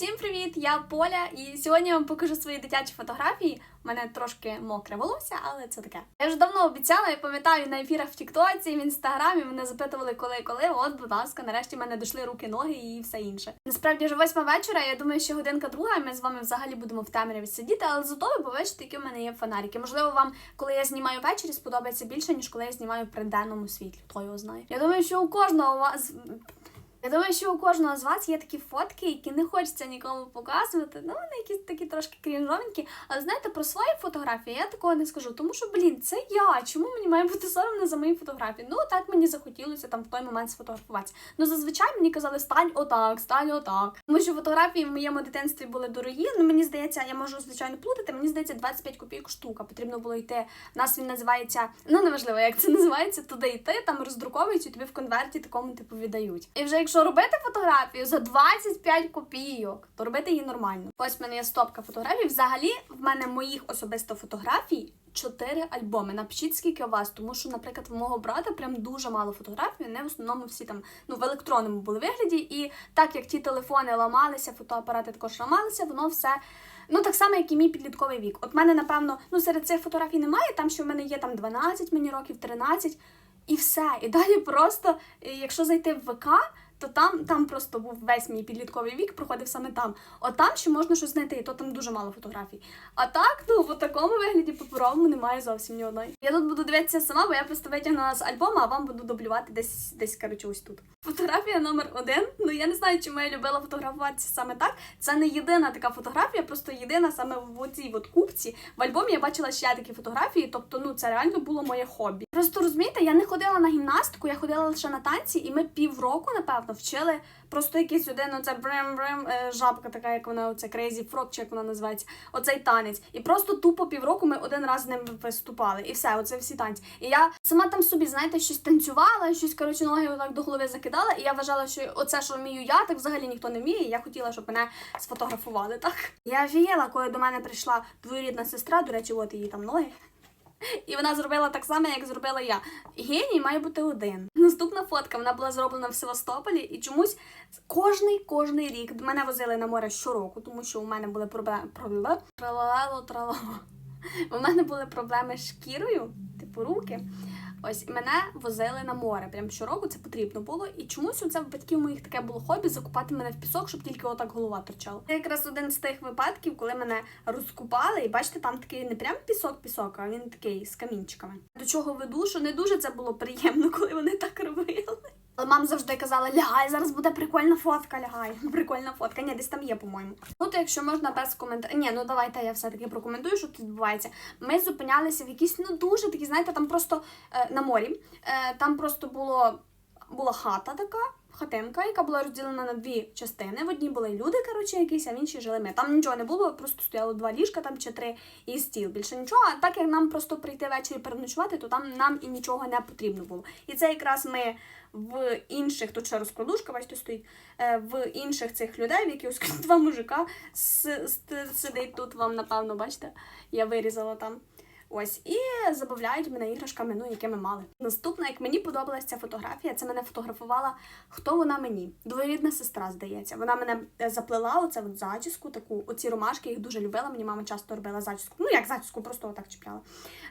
Всім привіт! Я Поля, і сьогодні я вам покажу свої дитячі фотографії. У мене трошки мокре волосся, але це таке. Я вже давно обіцяла, я пам'ятаю на ефірах в Тіктоці, в інстаграмі мене запитували, коли коли. От, будь ласка, нарешті в мене дійшли руки, ноги і все інше. Насправді вже восьма вечора. Я думаю, що годинка друга, ми з вами взагалі будемо в темряві сидіти, але зато ви побачите, які в мене є фонарики. Можливо, вам, коли я знімаю ввечері, сподобається більше, ніж коли я знімаю при денному світлі. Хто його знає. Я думаю, що у кожного у вас. Я думаю, що у кожного з вас є такі фотки, які не хочеться нікому показувати. Ну, вони якісь такі трошки крінжовенькі. Але знаєте, про свої фотографії я такого не скажу. Тому що, блін, це я. Чому мені має бути соромно за мої фотографії? Ну, так мені захотілося там в той момент сфотографуватися. Ну, зазвичай мені казали, стань отак, стань отак. Тому що фотографії в моєму дитинстві були дорогі. Ну, мені здається, я можу, звичайно, плутати. Мені здається, 25 копійок штука. Потрібно було йти. Нас він називається, ну неважливо, як це називається, туди йти, там роздруковують і тобі в конверті такому типу віддають. І вже якщо робити фотографію за 25 копійок, то робити її нормально. Ось в мене є стопка фотографій. Взагалі, в мене моїх особисто фотографій. Чотири альбоми. Напишіть, скільки у вас, тому що, наприклад, в мого брата прям дуже мало фотографій. Вони в основному всі там ну в електронному були вигляді. І так як ті телефони ламалися, фотоапарати також ламалися, воно все. Ну, так само, як і мій підлітковий вік. От мене, напевно, ну серед цих фотографій немає, там що в мене є там 12 мені років, 13, і все. І далі просто, якщо зайти в ВК, то там, там просто був весь мій підлітковий вік, проходив саме там. От там ще можна щось знайти, і то там дуже мало фотографій. А так, ну в такому вигляді паперовому немає зовсім ні одної. Я тут буду дивитися сама, бо я просто витягнула з альбому, а вам буду дублювати десь десь коротше, ось тут. Фотографія номер один. Ну я не знаю, чому я любила фотографуватися саме так. Це не єдина така фотографія, просто єдина саме в цій от купці. В альбомі я бачила ще такі фотографії, тобто ну це реально було моє хобі. Просто розумієте, я не ходила на гімнастику, я ходила лише на танці, і ми півроку, напевно, вчили просто якийсь один оце брем-брем, е, жабка, така, як вона, оце Crazy Frog, чи як вона називається, оцей танець. І просто тупо півроку ми один раз з ним виступали. І все, оце всі танці. І я сама там собі, знаєте, щось танцювала, щось коротше ноги отак до голови закидала. І я вважала, що оце, що вмію я, так взагалі ніхто не вміє. І я хотіла, щоб мене сфотографували. Так я офігела, коли до мене прийшла двоюрідна сестра, до речі, от її там ноги. І вона зробила так само, як зробила я. Геній має бути один. Наступна фотка вона була зроблена в Севастополі, і чомусь кожний кожний рік мене возили на море щороку, тому що у мене були проблеми. Тралало, тралало. У мене були проблеми з шкірою, типу руки. Ось мене возили на море. Прям щороку це потрібно було. І чомусь у це в батьків моїх таке було хобі закупати мене в пісок, щоб тільки отак голова торчала. Це якраз один з тих випадків, коли мене розкупали, і бачите, там такий не прям пісок-пісок, а він такий з камінчиками. До чого веду, що не дуже це було приємно, коли вони так робили. Але мама завжди казала, лягай, зараз буде прикольна фотка, лягай. Прикольна фотка. Ні, десь там є, по-моєму. Ну, то якщо можна без коментарів. Ні, ну давайте я все-таки прокоментую, що тут відбувається. Ми зупинялися в якісь, ну дуже такі, знаєте, там просто е, на морі. Е, там просто було була хата така. Хатинка, яка була розділена на дві частини. В одній були люди, коротше, якісь, а в іншій жили ми. Там нічого не було, просто стояло два ліжка там чи три і стіл. Більше нічого. А так як нам просто прийти ввечері переночувати, то там нам і нічого не потрібно було. І це якраз ми в інших, тут ще розкладушка, бачите, стоїть, е, в інших цих людей, в ось два мужика сидить тут вам, напевно, бачите, я вирізала там. Ось, і забавляють мене іграшками, ну, які ми мали. Наступна, як мені подобалася ця фотографія, це мене фотографувала хто вона мені? Двоюрідна сестра, здається. Вона мене е, заплела оце от зачіску, таку, оці ромашки, їх дуже любила. Мені мама часто робила зачіску. Ну, як зачіску, просто отак чіпляла.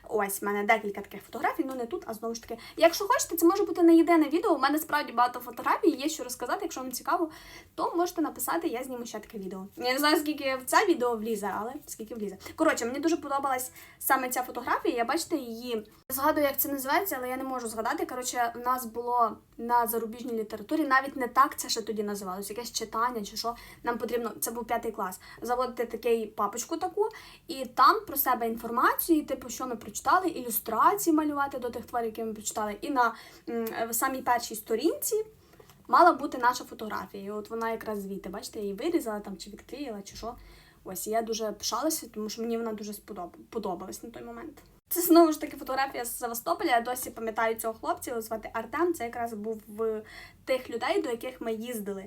Ось, в мене декілька таких фотографій, ну не тут, а знову ж таки. Якщо хочете, це може бути не єдине відео. У мене справді багато фотографій, є що розказати. Якщо вам цікаво, то можете написати, я зніму ще таке відео. Я не знаю, скільки в це відео влізе, але скільки влізе. Коротше, мені дуже подобалась саме ця фотографія. Я бачите її. Згадую, як це називається, але я не можу згадати. Коротше, в нас було на зарубіжній літературі, навіть не так це ще тоді називалося, якесь читання чи що. Нам потрібно, це був п'ятий клас, заводити такий папочку таку, і там про себе інформацію, типу, що ми прочитали, ілюстрації малювати до тих творів, які ми прочитали. І на в самій першій сторінці мала бути наша фотографія. І от вона якраз звідти, бачите, я її вирізала там чи відклеїла, чи що. Ось я дуже пишалася, тому що мені вона дуже сподоб... подобалась на той момент. Це знову ж таки фотографія з Севастополя. Я досі пам'ятаю цього хлопця, його звати Артем. Це якраз був в тих людей, до яких ми їздили.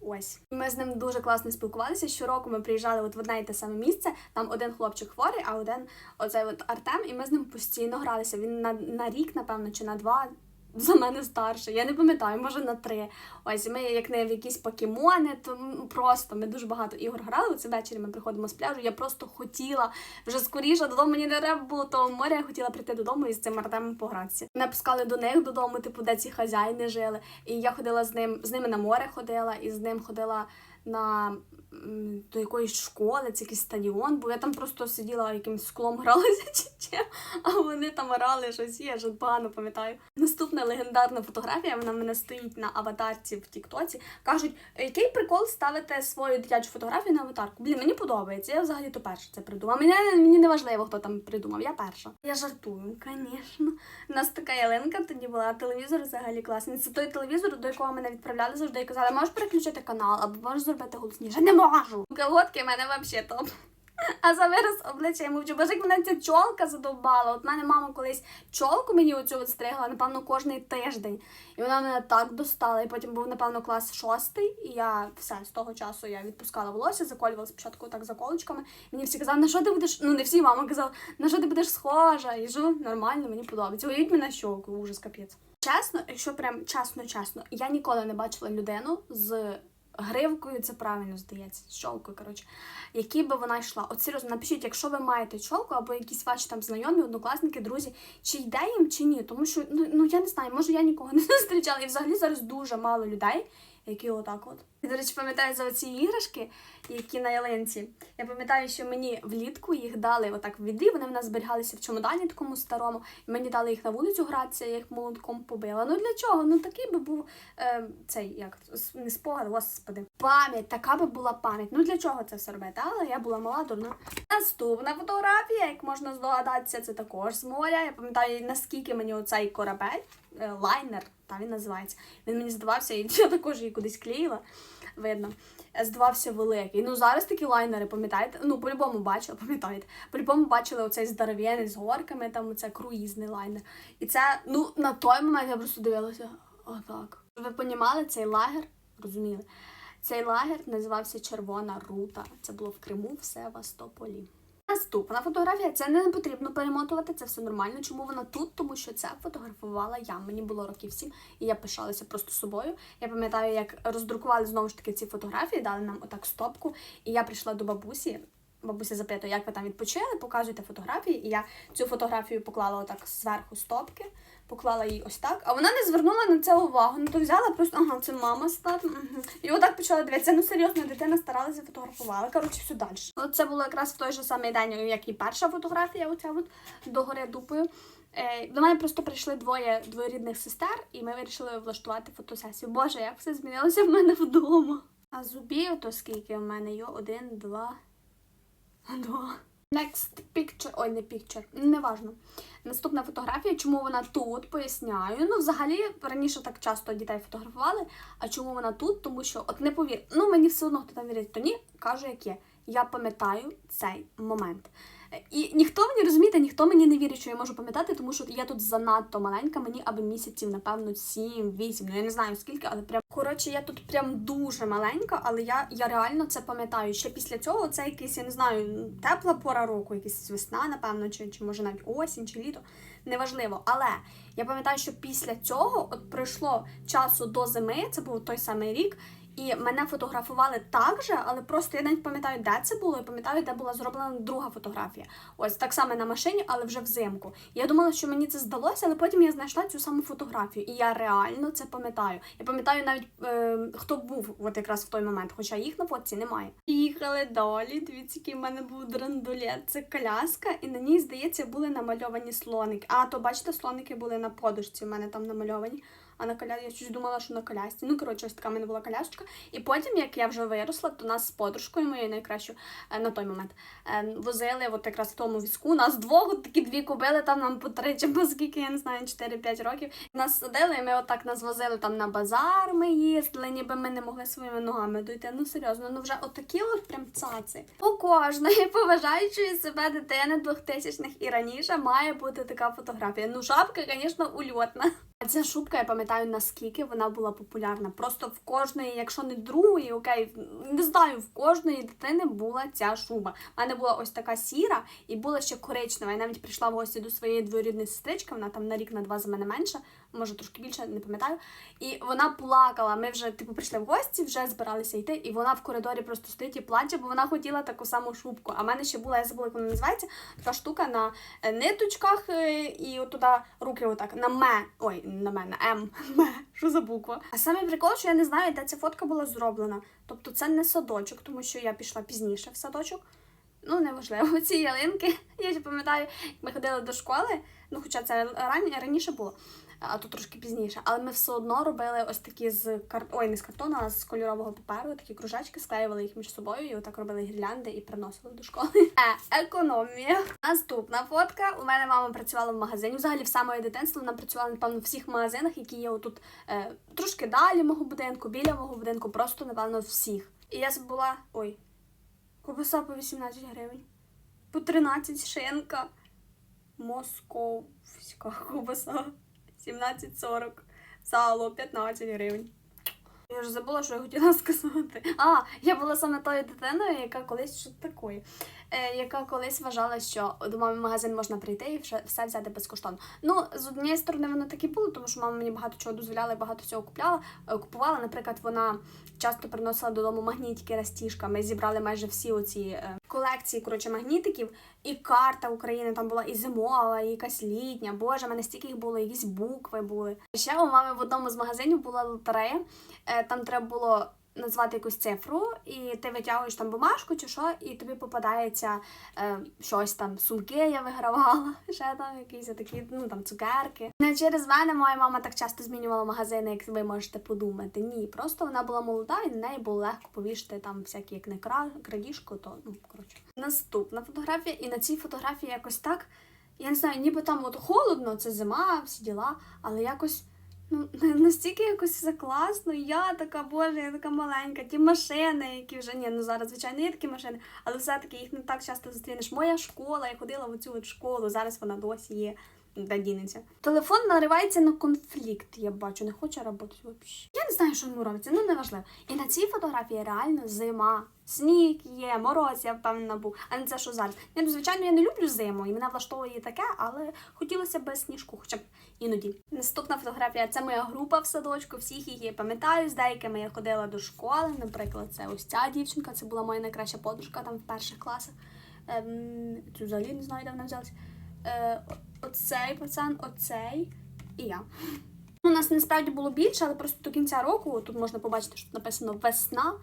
Ось ми з ним дуже класно спілкувалися. Щороку ми приїжджали от в одне і те саме місце. Там один хлопчик хворий, а один оцей от Артем, і ми з ним постійно гралися. Він на, на рік, напевно, чи на два за мене старше. Я не пам'ятаю, може на три. Ось ми, як не в якісь покемони, то просто ми дуже багато ігор грали. Оце ввечері ми приходимо з пляжу. Я просто хотіла вже скоріше додому. Мені не треба було того моря. Я хотіла прийти додому і з цим Артемом погратися. Мене пускали до них додому, типу, де ці хазяїни жили. І я ходила з ним, з ними на море ходила, і з ним ходила на до якоїсь школи, це якийсь стадіон, бо я там просто сиділа якимось склом гралася чи чим, а вони там грали щось, я ж погано пам'ятаю. Наступна легендарна фотографія, вона в мене стоїть на аватарці в Тіктоці. Кажуть, який прикол ставити свою дитячу фотографію на аватарку? Блін, мені подобається. Я взагалі то перша це придумала. Мені, мені не важливо, хто там придумав, я перша. Я жартую, звісно. У нас така ялинка тоді була, телевізор взагалі класний. Це той телевізор, до якого мене відправляли завжди і казали, можеш переключити канал або можеш зробити голосніше. Не можу. Колготки в мене взагалі топ. А за вираз обличчя я мовчу. Боже, як мене ця чолка задовбала. От мене мама колись чолку мені оцю от стригла, напевно, кожний тиждень. І вона мене так достала. І потім був, напевно, клас шостий. І я все з того часу я відпускала волосся, заколювала спочатку так заколочками. Мені всі казали, на що ти будеш? Ну не всі мама казала, на що ти будеш схожа? І жу, нормально, мені подобається. Уявіть мене щолку, ужас капець. Чесно, якщо прям чесно, чесно, я ніколи не бачила людину з гривкою, це правильно здається, з чолкою, коротше, які би вона йшла. От серйозно, напишіть, якщо ви маєте чолку або якісь ваші там знайомі, однокласники, друзі, чи йде їм, чи ні. Тому що ну, ну я не знаю, може я нікого не зустрічала. І взагалі зараз дуже мало людей, які отак от. Я, до речі, пам'ятаю за оці іграшки, які на ялинці. Я пам'ятаю, що мені влітку їх дали отак в відрі, вони в нас зберігалися в чемодані такому старому. І мені дали їх на вулицю гратися, я їх молотком побила. Ну для чого? Ну такий би був е, цей, як не спогад, господи. Пам'ять, така би була пам'ять. Ну для чого це все робити? Але я була мала, дурна. Наступна фотографія, як можна здогадатися, це також з моря. Я пам'ятаю, наскільки мені оцей корабель, е, лайнер, та він називається. Він мені здавався, і я також її кудись клеїла. Видно, е, здавався великий. Ну зараз такі лайнери, пам'ятаєте? Ну, по-любому бачила, пам'ятаєте? По-любому бачили оцей здоров'яний з горками, там оце круїзний лайнер. І це, ну, на той момент я просто дивилася, отак. Ви понімали цей лагер? Розуміли? Цей лагер називався Червона Рута. Це було в Криму, в Севастополі. Наступна фотографія. Це не потрібно перемотувати, це все нормально. Чому вона тут? Тому що це фотографувала я. Мені було років сім, і я пишалася просто собою. Я пам'ятаю, як роздрукували знову ж таки ці фотографії, дали нам отак стопку. І я прийшла до бабусі. Бабуся запитує, як ви там відпочили, показуйте фотографії. І я цю фотографію поклала отак зверху стопки, поклала її ось так. А вона не звернула на це увагу. Ну то взяла просто, ага, це мама. Угу. І отак почала дивитися. Ну серйозно, дитина старалася, фотографувала. Коротше, все далі. От це було якраз в той же самий день, як і перша фотографія, оця от догори дупою. Е, До мене просто прийшли двоє двоюрідних сестер, і ми вирішили влаштувати фотосесію. Боже, як все змінилося в мене вдома. А зубів то скільки в мене є? Один, два. Два. Next picture. Ой, не picture. Неважно. Наступна фотографія. Чому вона тут? Поясняю. Ну, взагалі, раніше так часто дітей фотографували. А чому вона тут? Тому що, от не повір, ну мені все одно хто там вірить, то ні, кажу, як є. Я пам'ятаю цей момент. І ніхто мені розумієте, ніхто мені не вірить, що я можу пам'ятати, тому що я тут занадто маленька, мені аби місяців, напевно, 7-8, ну я не знаю скільки, але прям коротше, я тут прям дуже маленька, але я, я реально це пам'ятаю. Ще після цього це якийсь, я не знаю, тепла пора року, якась весна, напевно, чи, чи може навіть осінь, чи літо. Неважливо. Але я пам'ятаю, що після цього от пройшло часу до зими, це був той самий рік. І мене фотографували так же, але просто я навіть пам'ятаю, де це було, і пам'ятаю, де була зроблена друга фотографія. Ось так само на машині, але вже взимку. Я думала, що мені це здалося, але потім я знайшла цю саму фотографію, і я реально це пам'ятаю. Я пам'ятаю навіть е, хто був от якраз в той момент, хоча їх на фотці немає. Їхали далі. Дивіться, який в мене був драндулет. Це коляска, і на ній, здається, були намальовані слоники. А то бачите, слоники були на подушці. в мене там намальовані. А на коля я щось думала, що на колясці. Ну, коротше, ось така в мене була колясочка. І потім, як я вже виросла, то нас з подружкою моєю найкращою е, на той момент е, возили от якраз в тому візку. Нас двох, такі дві кобили, там нам по три чи по скільки, я не знаю, 4-5 років. Нас садили, і ми отак нас возили там на базар. Ми їздили, ніби ми не могли своїми ногами дойти. Ну серйозно, ну вже отакі от прям цаци. У кожної поважаючої себе дитини 2000-х і раніше має бути така фотографія. Ну, шапка, звісно, ульотна. Ця шубка, я пам'ятаю, наскільки вона була популярна. Просто в кожної, якщо не другої, окей, не знаю, в кожної дитини була ця шуба. У мене була ось така сіра і була ще коричнева. Я навіть прийшла в гості до своєї дворідної сестрички, вона там на рік на два за мене менша. Може трошки більше, не пам'ятаю. І вона плакала. Ми вже типу прийшли в гості, вже збиралися йти, і вона в коридорі просто стоїть і плаче, бо вона хотіла таку саму шубку. А в мене ще була, я забула, як вона називається, така штука на е, ниточках, е, і от туди руки отак на ме. Ой, на мене, М. Ме. Що за буква? А саме прикол, що я не знаю, де ця фотка була зроблена. Тобто це не садочок, тому що я пішла пізніше в садочок. Ну, неважливо, ці ялинки. Я ще пам'ятаю, як ми ходили до школи, ну хоча це раніше було, а то трошки пізніше. Але ми все одно робили ось такі з кар... Ой, не з картону, а з кольорового паперу, такі кружечки, склеювали їх між собою і отак робили гірлянди і приносили до школи. Е, економія. Наступна фотка. У мене мама працювала в магазині. Взагалі, в самої дитинства вона працювала, напевно, в всіх магазинах, які є отут е, трошки далі мого будинку, біля мого будинку, просто, напевно, всіх. І я була. Ой, Ковбаса по 18 гривень. По 13 шинка. Московська ковбаса. 17,40. Сало 15 гривень. Я вже забула, що я хотіла сказати. А, я була саме тою дитиною, яка колись що такої, яка колись вважала, що до мами в магазин можна прийти і все, взяти безкоштовно. Ну, з однієї сторони, воно так і було, тому що мама мені багато чого дозволяла і багато всього купляла. е, Купувала. Наприклад, вона часто приносила додому магнітики Растішка. Ми зібрали майже всі оці е, колекції коротше, магнітиків. І карта України там була і зимова, і якась літня. Боже, в мене стільки їх було, якісь букви були. Ще у мами в одному з магазинів була лотерея. Е, Там треба було назвати якусь цифру, і ти витягуєш там бумажку чи що, і тобі попадається е, щось там. Сумки я вигравала, ще там якісь такі, ну там цукерки. Не через мене моя мама так часто змінювала магазини, як ви можете подумати. Ні, просто вона була молода, і на неї було легко повішати там всякі як не кра- крадіжку, то ну коротше. Наступна фотографія, і на цій фотографії якось так. Я не знаю, ніби там от холодно, це зима, всі діла, але якось ну настільки якось все класно. Я така, боже, я така маленька. Ті машини, які вже ні, ну зараз звичайно є такі машини, але все-таки їх не так часто зустрінеш. Моя школа, я ходила в цю от школу, зараз вона досі є. Дінеться. Телефон наривається на конфлікт, я бачу, не хоче працювати взагалі. Я не знаю, що йому робиться, ну неважливо. І на цій фотографії реально зима. Сніг є, мороз, я впевнена був, а не це, що зараз. Я, звичайно, я не люблю зиму, і мене влаштовує таке, але хотілося б сніжку, хоча б іноді. Наступна фотографія це моя група в садочку, всіх її пам'ятаю. З деякими я ходила до школи. Наприклад, це ось ця дівчинка, це була моя найкраща подружка там в перших класах. Ем, цю взагалі не знаю, де вона взялася. Е, оцей пацан, оцей і я. У нас насправді було більше, але просто до кінця року тут можна побачити, що написано весна.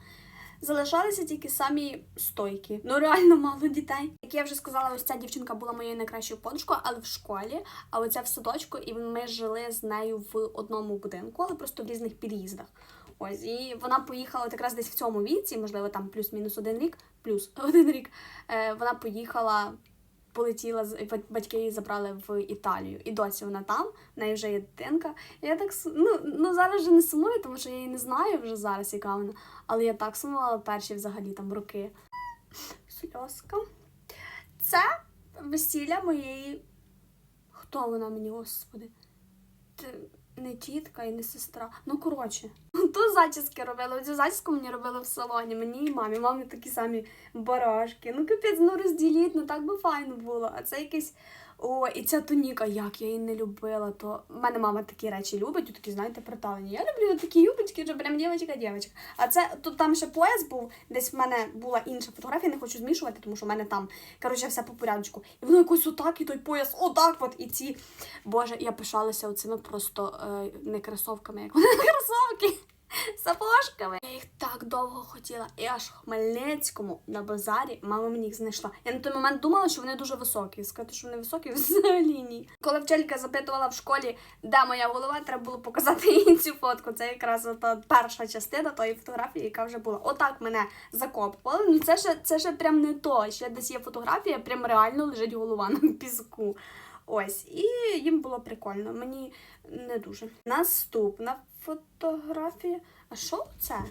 Залишалися тільки самі стойкі. Ну реально мало дітей. Як я вже сказала, ось ця дівчинка була моєю найкращою подружкою, але в школі, а оця в садочку, і ми жили з нею в одному будинку, але просто в різних під'їздах. Ось, і вона поїхала якраз десь в цьому віці, можливо, там плюс-мінус один рік, плюс один рік. Е, вона поїхала полетіла батьки її забрали в Італію. І досі вона там, в неї вже є дитинка. Я так ну, ну зараз вже не сумую, тому що я її не знаю вже зараз, яка вона. Але я так сумувала перші взагалі там роки. Сльозка. Це весілля моєї. Хто вона мені, господи? Не тітка і не сестра. Ну, коротше, то зачіски робила. Оцю зачіску мені робили в салоні, мені і мамі. Мамі такі самі барашки. Ну, капець, ну розділіть, ну так би файно було. А це якийсь. О, і ця туніка, як я її не любила, то в мене мама такі речі любить, такі, знаєте, приталені. Я люблю такі юбочки, що прям дівчинка дівчинка А це тут там ще пояс був, десь в мене була інша фотографія, не хочу змішувати, тому що в мене там, коротше, все по порядку. І воно якось отак, і той пояс, отак от, і ці. Боже, я пишалася оцими просто е, не кросовками, як вони кросовки. Сапожками. Я їх так довго хотіла. І аж в Хмельницькому на базарі мама мені їх знайшла. Я на той момент думала, що вони дуже високі. Сказати, що вони високі, взагалі ні. Коли вчителька запитувала в школі, де моя голова, треба було показати їй цю фотку. Це якраз та перша частина тої фотографії, яка вже була. Отак мене закопували. Ну це ще це ще прям не то. Ще десь є фотографія, прям реально лежить голова на піску. Ось, і їм було прикольно. Мені не дуже. Наступна фотографія. А що це?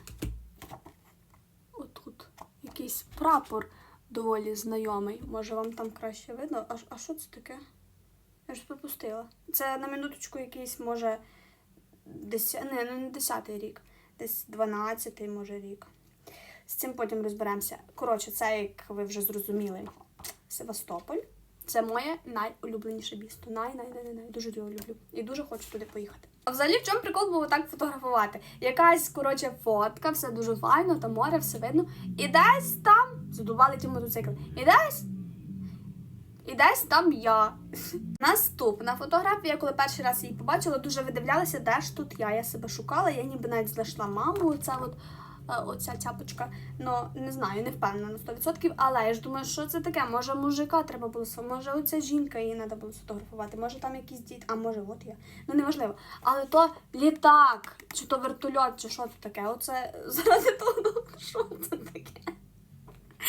Отут якийсь прапор доволі знайомий. Може вам там краще видно? А, а що це таке? Я ж пропустила. Це на минуточку якийсь, може, деся... не, ну, не 10 рік, десь 12 може рік. З цим потім розберемося. Коротше, це, як ви вже зрозуміли, Севастополь. Це моє найулюбленіше місто. Най, най, най, най, най. Дуже його люблю. І дуже хочу туди поїхати. А взагалі, в чому прикол було так фотографувати? Якась, коротше, фотка, все дуже файно, там море, все видно. І десь там задували ті мотоцикли. І десь. І десь там я. Наступна фотографія, коли перший раз її побачила, дуже видивлялася, де ж тут я. Я себе шукала, я ніби навіть знайшла маму. Це от оця цяпочка. Ну, не знаю, не впевнена на 100%, але я ж думаю, що це таке? Може, мужика треба було може оця жінка її треба було сфотографувати, може там якісь діти, а може, от я. Ну неважливо. Але то літак, чи то вертольот, чи що це таке? Оце заради того, що це таке.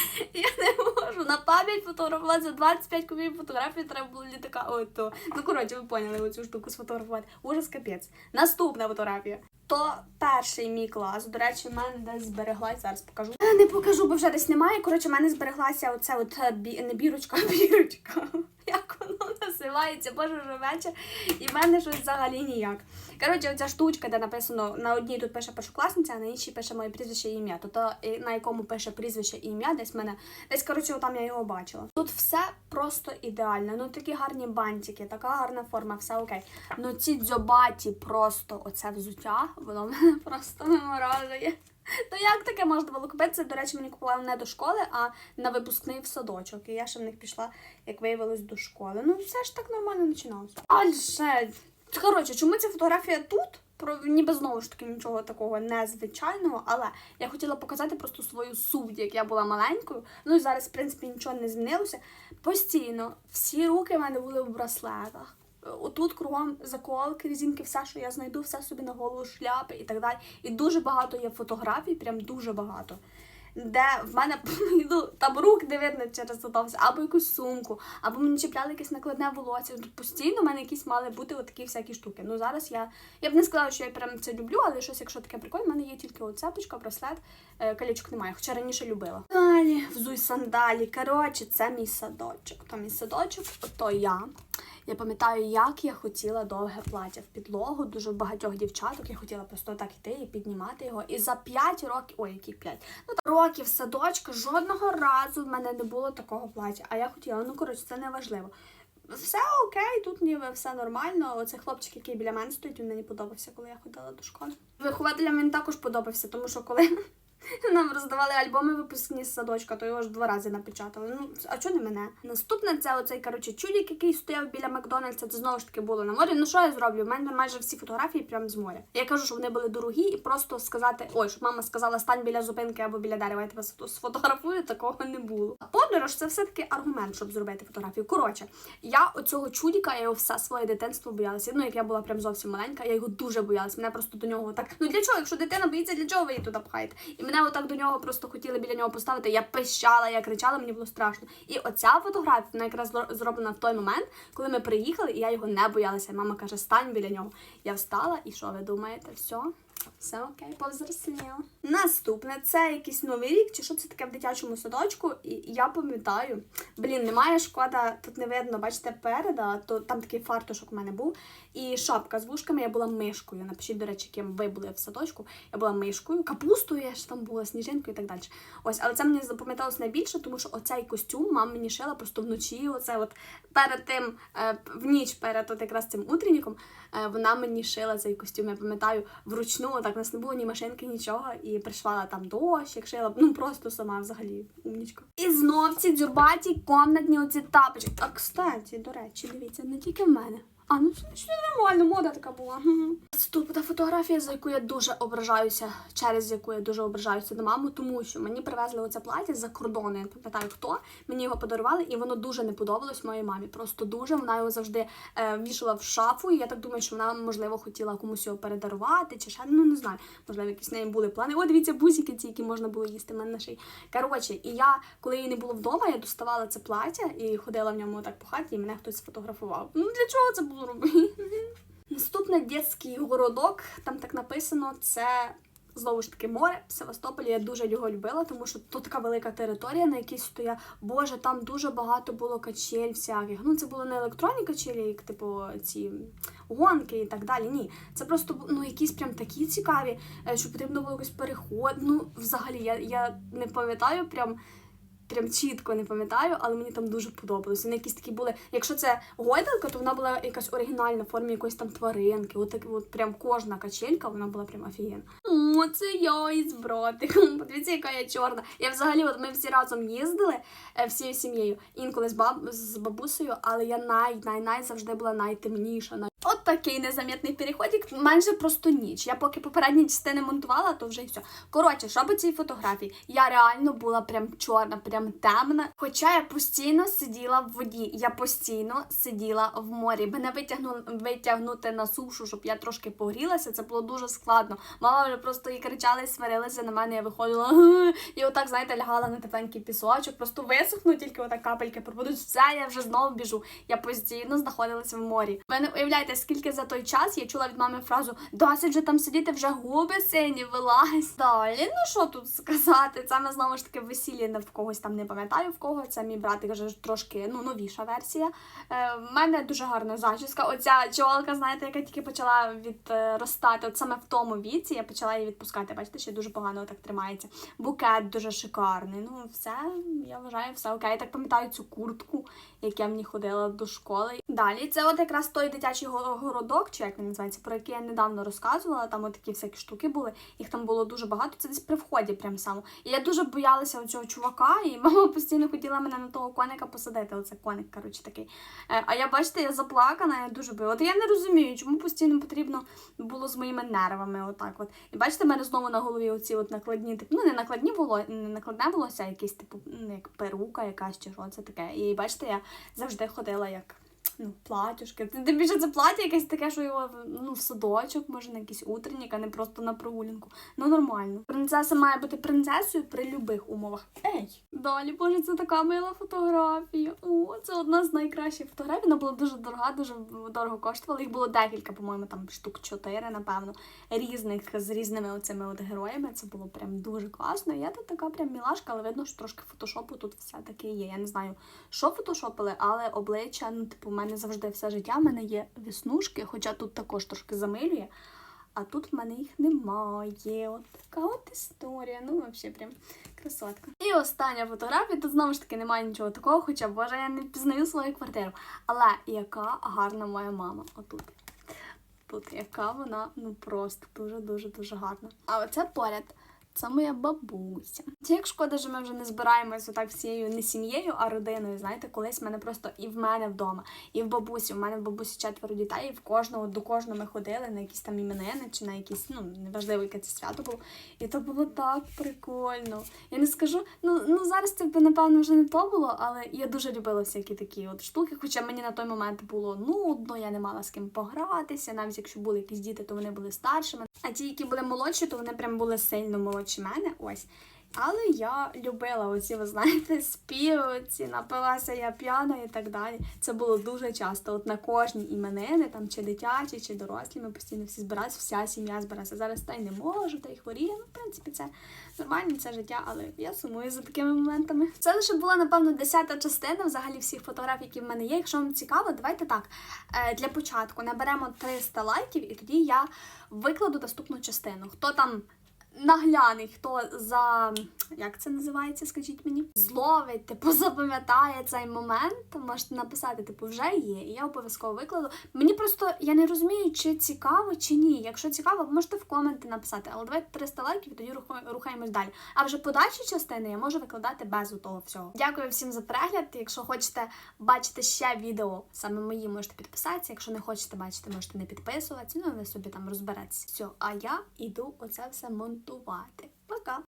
Я не можу на пам'ять фотографувати за 25 кубів фотографій треба було літака. Ото. Ну коротше, ви поняли оцю штуку сфотографувати. Ужас капець. Наступна фотографія. То перший мій клас. До речі, в мене десь збереглась, зараз покажу. Е, Не покажу, бо вже десь немає. Коротше, в мене збереглася оце от е, бі... не бірочка, а бірочка. Як воно називається? Боже, вже вечір. І в мене щось взагалі ніяк. Коротше, оця штучка, де написано на одній тут пише першокласниця, а на іншій пише моє прізвище і ім'я. Тобто на якому пише прізвище і ім'я, десь мене десь коротше, там я його бачила. Тут все просто ідеально. Ну такі гарні бантики, така гарна форма, все окей. Ну ці дзьобаті просто оце взуття, воно мене просто виморажує. То як таке можна було купити? Це, до речі, мені купували не до школи, а на випускний в садочок. І я ще в них пішла, як виявилось, до школи. Ну, все ж так нормально починалося. Дальше. Коротше, чому ця фотографія тут? Про ніби знову ж таки нічого такого незвичайного, але я хотіла показати просто свою суть, як я була маленькою. Ну і зараз, в принципі, нічого не змінилося. Постійно всі руки в мене були в браслетах. Отут кругом заколки, різинки, все, що я знайду, все собі на голову, шляпи і так далі. І дуже багато є фотографій, прям дуже багато. Де в мене ну, там рук не видно через все, або якусь сумку, або мені чіпляли якесь накладне волосся. Тут постійно в мене якісь мали бути отакі всякі штуки. Ну зараз я. Я б не сказала, що я прям це люблю, але щось, якщо таке прикольне, в мене є тільки от цепочка, браслет, е, колечок немає, хоча раніше любила. Далі, взуй сандалі. Коротше, це мій садочок. То мій садочок, то я. Я пам'ятаю, як я хотіла довге плаття в підлогу. Дуже багатьох дівчаток. Я хотіла просто так йти і піднімати його. І за 5 років, ой, які 5, ну років садочка жодного разу в мене не було такого плаття. А я хотіла, ну коротше, це не важливо. Все окей, тут ніби все нормально. Оцей хлопчик, який біля мене стоїть, він мені подобався, коли я ходила до школи. Вихователям він також подобався, тому що коли нам роздавали альбоми випускні з садочка, то його ж два рази напечатали. Ну, а чого не мене? Наступне це оцей коротше чудік, який стояв біля Макдональдса. Це знову ж таки було на морі. Ну що я зроблю? У мене майже всі фотографії прямо з моря. Я кажу, що вони були дорогі, і просто сказати, ой, щоб мама сказала, стань біля зупинки або біля дерева, я тебе сфотографую, такого не було. А подорож це все-таки аргумент, щоб зробити фотографію. Коротше, я оцього чудіка, я його все своє дитинство боялася. Ну, як я була прям зовсім маленька, я його дуже боялась. Мене просто до нього так. Ну для чого? Якщо дитина боїться, для чого ви її туди пхаєте? І мене отак до нього просто хотіли біля нього поставити. Я пищала, я кричала, мені було страшно. І оця фотографія вона якраз зроблена в той момент, коли ми приїхали, і я його не боялася. Мама каже, стань біля нього. Я встала, і що ви думаєте? Все. Все окей, повзросліла. Наступне це якийсь новий рік, чи що це таке в дитячому садочку. І я пам'ятаю, блін, немає шкода, тут не видно, бачите, переда, то там такий фартушок у мене був. І шапка з вушками, я була мишкою. Напишіть, до речі, ким ви були в садочку. Я була мишкою, капустою, я ж там була сніжинкою і так далі. Ось, але це мені запам'яталось найбільше, тому що оцей костюм мама мені шила просто вночі. Оце от перед тим, е, в ніч перед от якраз цим утренніком, е, вона мені шила цей костюм. Я пам'ятаю вручну, так у нас не було ні машинки, нічого, і прийшла там дощ, як шила, ну просто сама взагалі умнічка. І знов ці дзюбаті комнатні оці тапочки. А кстати, до речі, дивіться, не тільки в мене. А, ну це нормально, мода така була. Тут та фотографія, за яку я дуже ображаюся, через яку я дуже ображаюся на маму, тому що мені привезли оце плаття з-за кордону. Я пам'ятаю хто. Мені його подарували, і воно дуже не подобалось моїй мамі. Просто дуже. Вона його завжди е, вішала в шафу. І я так думаю, що вона, можливо, хотіла комусь його передарувати, чи ще ну не знаю. Можливо, якісь неї були плани. О, дивіться, бузики ці, які можна було їсти в мене на шиї. Коротше, і я, коли її не було вдома, я доставала це плаття і ходила в ньому так по хаті, і мене хтось сфотографував. Ну для чого це було робити? Наступне дитячий городок, там так написано, це знову ж таки море в Севастополі. Я дуже його любила, тому що тут така велика територія, на якій стоя. Боже, там дуже багато було качель всяких. Ну, це були не електронні качелі, як типу ці гонки і так далі. Ні, це просто ну якісь прям такі цікаві, е, що потрібно було якось переход. Ну, взагалі, я, я не пам'ятаю прям. Прям чітко не пам'ятаю, але мені там дуже подобалось. Вони якісь такі були. Якщо це гойдалка, то вона була якась оригінальна в формі якоїсь там тваринки. От так, от прям кожна качелька, вона була прям офігенна. О, це я із братиком. Подивіться, яка я чорна. Я взагалі, от ми всі разом їздили е, всією сім'єю, інколи з баб з бабусею, але я най най най завжди була найтемніша. От такий незамітний переходик, майже просто ніч. Я поки попередні частини монтувала, то вже й все. Коротше, що по цій фотографії? Я реально була прям чорна, прям темна. Хоча я постійно сиділа в воді, я постійно сиділа в морі. Мене витягнули витягнути на сушу, щоб я трошки погрілася. Це було дуже складно. Мама вже просто і кричала, і сварилася на мене. Я виходила і отак, знаєте, лягала на тепленький пісочок, просто висохну, тільки отак капельки пропадуть. Все, я вже знову біжу. Я постійно знаходилася в морі. Ви не скільки за той час я чула від мами фразу досить же там сидіти, вже губи сині вилазь. Далі, ну що тут сказати? Це ми знову ж таки весілля не в когось там не пам'ятаю в кого. Це мій братик вже трошки ну новіша версія. Е, в мене дуже гарна зачіска. Оця чолка, знаєте, яка тільки почала відростати. От саме в тому віці я почала її відпускати. Бачите, ще дуже погано так тримається. Букет дуже шикарний. Ну, все, я вважаю, все окей. Я так пам'ятаю цю куртку, як я в ходила до школи. Далі це от якраз той дитячий городок, чи як він називається, про який я недавно розказувала. Там от такі всякі штуки були. Їх там було дуже багато. Це десь при вході, прям само. І я дуже боялася цього чувака, і мама постійно хотіла мене на того коника посадити. Оце коник, коротше, такий. Е, А я, бачите, я заплакана, я дуже бою. От я не розумію, чому постійно потрібно було з моїми нервами. Отак от. І бачите, мене знову на голові оці от накладні, типу, ну не накладні воло, не накладне волосся, якісь, типу, ну, як перука якась чи що це таке. І бачите, я завжди ходила як. Ну, платюшки. Тим більше це плаття якесь таке, що його ну, в садочок, може на якийсь утренник, а не просто на прогулянку. Ну нормально. Принцеса має бути принцесою при любих умовах. Ей! Далі, боже, це така мила фотографія. О, це одна з найкращих фотографій. Вона була дуже дорога, дуже дорого коштувала. Їх було декілька, по-моєму, там штук чотири, напевно, різних з різними оцими от героями. Це було прям дуже класно. Я тут така прям мілашка, але видно, що трошки фотошопу тут все-таки є. Я не знаю, що фотошопили, але обличчя, ну, типу, мене завжди все життя, в мене є віснушки, хоча тут також трошки замилює. А тут в мене їх немає. От така от історія. Ну, взагалі, прям красотка. І остання фотографія. Тут знову ж таки немає нічого такого, хоча боже, я не пізнаю свою квартиру. Але яка гарна моя мама. Отут. Тут яка вона ну просто дуже дуже дуже гарна. А оце поряд. Це моя бабуся. Як шкода, що ми вже не збираємося так всією не сім'єю, а родиною. Знаєте, колись мене просто і в мене вдома, і в бабусі. У мене в бабусі четверо дітей, і в кожного до кожного ми ходили на якісь там іменини чи на якісь, ну неважливо, яке це свято було. І то було так прикольно. Я не скажу, ну ну зараз це б, напевно вже не то було, але я дуже любила всякі такі от штуки. Хоча мені на той момент було нудно, я не мала з ким погратися. Навіть якщо були якісь діти, то вони були старшими. А ті, які були молодші, то вони прям були сильно молодші мене. Ось. Але я любила оці, ви знаєте, співи, ці напилася я п'яна і так далі. Це було дуже часто. От на кожній іменини, там чи дитячі, чи дорослі, ми постійно всі збиралися, вся сім'я збиралася. Зараз та й не можу, та й хворіє. Ну, в принципі, це нормально, це життя, але я сумую за такими моментами. Це лише була, напевно, десята частина взагалі всіх фотографій, які в мене є. Якщо вам цікаво, давайте так. Е, Для початку наберемо 300 лайків, і тоді я викладу наступну частину. Хто там нагляний, хто за як це називається, скажіть мені, зловить, типу, запам'ятає цей момент, можете написати, типу, вже є, і я обов'язково викладу. Мені просто я не розумію, чи цікаво, чи ні. Якщо цікаво, можете в коменти написати, але давайте 300 лайків, і тоді рухаємо- рухаємось далі. А вже подальші частини я можу викладати без того всього. Дякую всім за перегляд. Якщо хочете бачити ще відео, саме мої, можете підписатися. Якщо не хочете бачити, можете не підписуватися. Ну ви собі там розберетеся. Все, а я іду оце все монтувати. Пока!